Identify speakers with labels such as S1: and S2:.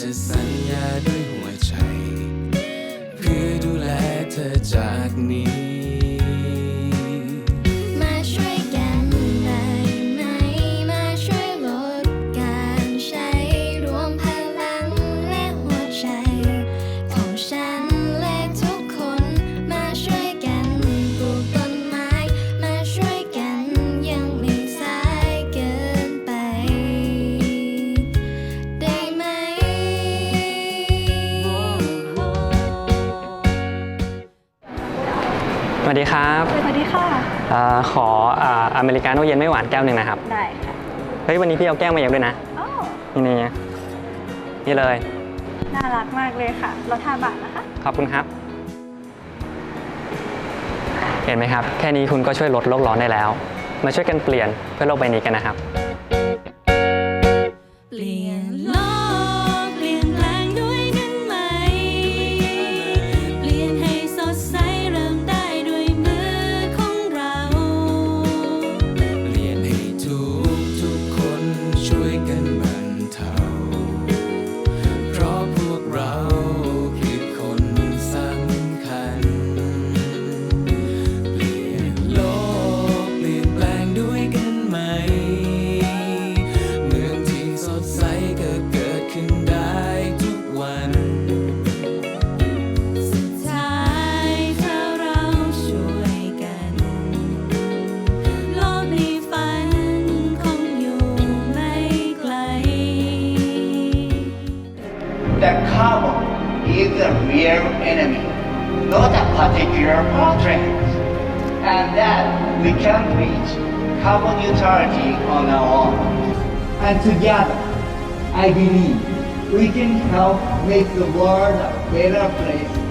S1: จะสัญญาด้วยหัวใจคือดูแลเธอจาก
S2: ส
S3: วัสดีครับ
S4: สวัสดีค่ะ
S3: เออขออ่าอเมริกาโน่เย็นไม่หวานแก้วหนึ่งนะครับ
S4: ได้ค่ะ
S3: เฮ้ยวันนี้พี่เอาแก้วมาเยอะด้วยนะ
S4: อ๋อ
S3: นี่นี่นี่เลย
S4: น่ารักมากเลยค่ะเราทาบาทนะคะ
S3: ขอบคุณครับ เห็นไหมครับ แค่นี้คุณก็ช่วยลดโลกร้อนได้แล้ว มาช่วยกันเปลี่ยนเพื่อโลกใบนี้กันนะครับ
S2: เปลี่ยน
S5: that carbon is the real enemy, not a particular portrait, and that we can reach carbon neutrality on our own. And together, I believe we can help make the world a better place